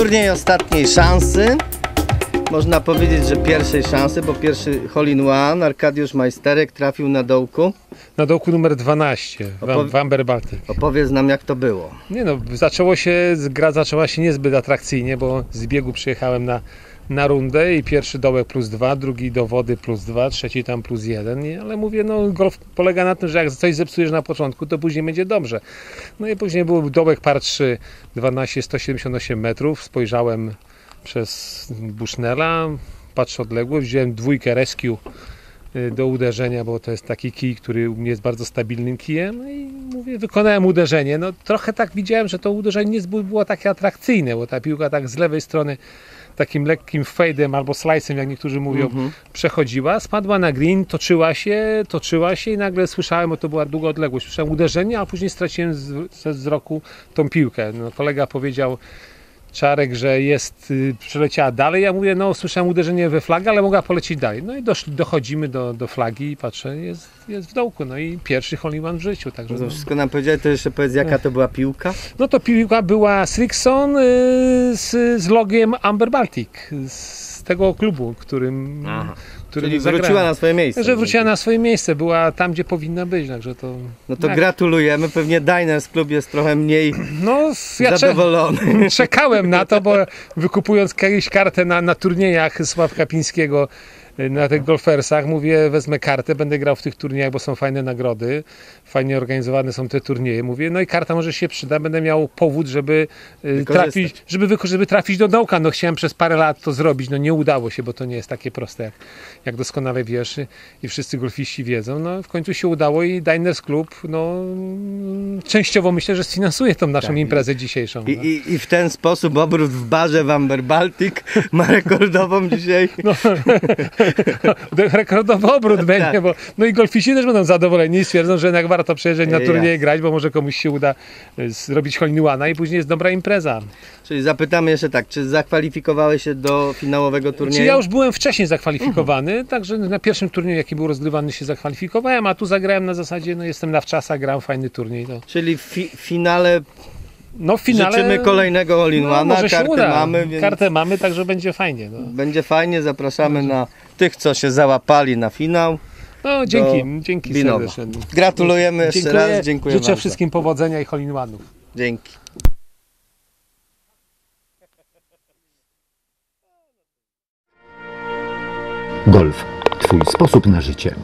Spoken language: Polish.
Turniej ostatniej szansy. Można powiedzieć, że pierwszej szansy, bo pierwszy hole in one, Arkadiusz Majsterek trafił na dołku. Na dołku numer 12, Opowie- Wam- Wamber Baltic. Opowiedz nam jak to było. Nie no, zaczęło się, gra zaczęła się niezbyt atrakcyjnie, bo z biegu przyjechałem na, na rundę i pierwszy dołek plus dwa, drugi do wody plus dwa, trzeci tam plus jeden, nie? ale mówię, no golf polega na tym, że jak coś zepsujesz na początku, to później będzie dobrze. No i później był dołek par 3, 12, 178 metrów, spojrzałem przez Bushnella, patrzę odległość, wziąłem dwójkę rescue y, do uderzenia, bo to jest taki kij, który u mnie jest bardzo stabilnym kijem no i mówię, wykonałem uderzenie. No trochę tak widziałem, że to uderzenie nie było takie atrakcyjne, bo ta piłka tak z lewej strony takim lekkim fade'em albo slice'em, jak niektórzy mówią, Mhm. przechodziła, spadła na green, toczyła się, toczyła się i nagle słyszałem, bo to była długa odległość, słyszałem uderzenie, a później straciłem z, ze wzroku tą piłkę. No, kolega powiedział, Czarek, że jest, y, przeleciała dalej. Ja mówię, no słyszałem uderzenie we flagę, ale mogła polecieć dalej. No i doszli, dochodzimy do, do flagi i patrzę, jest, jest w dołku. No i pierwszy one w życiu. Także, To no. wszystko nam powiedziałeś, to jeszcze powiedz jaka to była piłka. no to piłka była Srixon y, z, z logiem Amber Baltic, z tego klubu, którym, którym Czyli zagrałem. wróciła na swoje miejsce. Że wróciła na swoje miejsce, była tam, gdzie powinna być, także to... No to tak. gratulujemy. Pewnie Diners Club jest trochę mniej No, ja zadowolony. czekałem na to, bo wykupując kiedyś kartę na, na turniejach Sławka Pińskiego y, na tych golfersach, mówię, wezmę kartę, będę grał w tych turniejach, bo są fajne nagrody, fajnie organizowane są te turnieje. Mówię, no i karta może się przyda, będę miał powód, żeby y, trafić, żeby, wyko- żeby trafić do dołka. No chciałem przez parę lat to zrobić, no nie udało się, bo to nie jest takie proste, jak, jak doskonale wiesz i wszyscy golfiści wiedzą. No w końcu się udało i Diners Club, no częściowo myślę, że sfinansuje tą naszą Tak. imprezę dzisiejszą. I, no. i, I w ten sposób obrót w barze w Amber Baltic ma rekordową dzisiaj. No, rekordowy obrót będzie, bo no i golfiści też będą zadowoleni i stwierdzą, że jednak warto przyjeżdżać na Jasne. turniej grać, bo może komuś się uda y, zrobić one'a i później jest dobra impreza. Czyli zapytamy jeszcze tak, czy zakwalifikowałeś się do finałowego turnieju? Czy ja już byłem wcześniej zakwalifikowany, także na pierwszym turnieju, jaki był rozgrywany, się zakwalifikowałem, a tu zagrałem na zasadzie, no jestem na wczasa, gram fajny turniej. No, Czyli w fi finale no w finale... życzymy kolejnego all in no, kartę uda. mamy, więc Kartę mamy, także będzie fajnie. No, będzie fajnie. Zapraszamy na tych, co się załapali na finał. no dzięki, dzięki Binowa. serdecznie. Gratulujemy jeszcze Dziękuję. raz, dziękuję Życzę bardzo. wszystkim powodzenia i hole in one'ów. Dzięki. Golf. Twój sposób na życie.